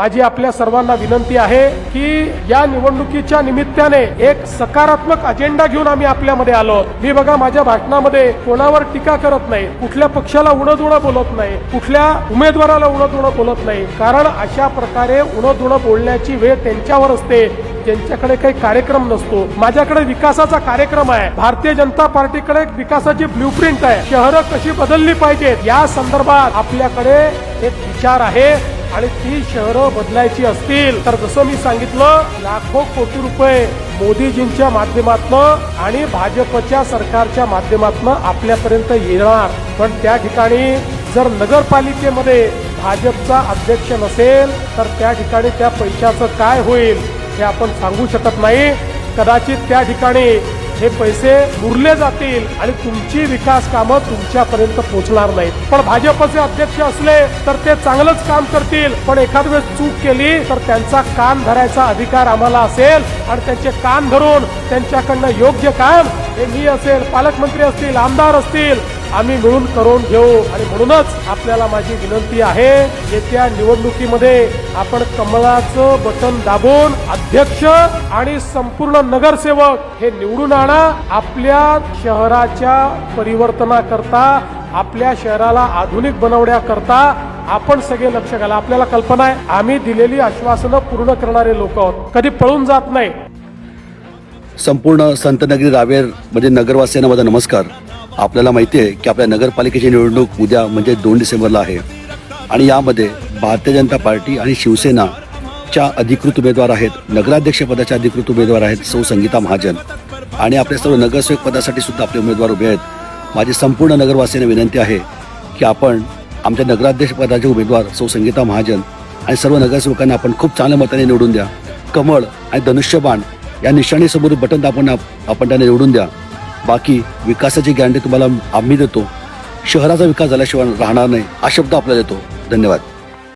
माझी आपल्या सर्वांना विनंती आहे की या निवडणुकीच्या निमित्ताने एक सकारात्मक अजेंडा घेऊन आम्ही आपल्यामध्ये आलो. मी बघा माझ्या भाषणामध्ये कोणावर टीका करत नाही कुठल्या पक्षाला उणं बोलत नाही कुठल्या उमेदवाराला उणं बोलत नाही. कारण अशा प्रकारे उणं बोलण्याची वेळ त्यांच्यावर असते ज्यांच्याकडे काही कार्यक्रम नसतो. माझ्याकडे विकासाचा कार्यक्रम आहे. भारतीय जनता पार्टीकडे एक विकासाची ब्ल्यूप्रिंट आहे. शहरं कशी बदलली पाहिजेत या संदर्भात आपल्याकडे एक विचार आहे. आणि ती शहरं बदलायची असतील तर जसं मी सांगितलं लाखो कोटी रुपये मोदीजींच्या माध्यमातनं आणि भाजपच्या सरकारच्या माध्यमातनं आपल्यापर्यंत येणार. पण त्या ठिकाणी जर नगरपालिकेमध्ये भाजपचा अध्यक्ष नसेल तर त्या ठिकाणी त्या पैशाचं काय होईल हे आपण सांगू शकत नाही. कदाचित त्या ठिकाणी हे पैसे उरले जातील आणि तुमची विकास कामं तुमच्यापर्यंत पोहोचणार नाहीत. पण भाजपचे अध्यक्ष असले तर ते चांगलंच काम करतील. पण एखाद वेळेस चूक केली तर त्यांचा कान धरायचा अधिकार आम्हाला असेल आणि त्यांचे कान धरून त्यांच्याकडनं योग्य काम हे मी असेल पालकमंत्री असतील आमदार असतील आम्ही मिळून करून घेऊ आणि म्हणूनच आपल्याला माझी विनंती आहे येत्या निवडणुकीमध्ये आपण कमळाचं बटन दाबून अध्यक्ष आणि संपूर्ण नगरसेवक हे निवडून आणा. आपल्या शहराच्या परिवर्तनाकरता आपल्या शहराला आधुनिक बनवण्याकरता आपण सगळे लक्ष घाला. आपल्याला कल्पना आहे आम्ही दिलेली आश्वासनं पूर्ण करणारे लोक आहोत. कधी पळून जात नाही. संपूर्ण संतनगरी रावेर म्हणजे नगरवासियांना माझा नमस्कार. आपल्याला माहिती आहे की आपल्या नगरपालिकेची निवडणूक उद्या म्हणजे दोन डिसेंबरला आहे. आणि यामध्ये भारतीय जनता पार्टी आणि शिवसेनाच्या अधिकृत उमेदवार आहेत नगराध्यक्षपदाच्या अधिकृत उमेदवार आहेत सौ संगीता महाजन. आणि आपल्या सर्व नगरसेवक पदासाठी सुद्धा आपले उमेदवार उभे आहेत. माझी संपूर्ण नगरवासियांना विनंती आहे की आपण आमच्या नगराध्यक्षपदाचे उमेदवार सौ संगीता महाजन आणि सर्व नगरसेवकांना आपण खूप चांगल्या मताने निवडून द्या. कमळ आणि धनुष्यबाण या निशाणीसमोर बटन दाबून आप- आपण त्यांना निवडून द्या. बाकी विकासाची गॅरंटी तुम्हाला आम्ही देतो. शहराचा विकास झाल्याशिवाय राहणार नाही हा शब्द आपल्याला देतो धन्यवाद.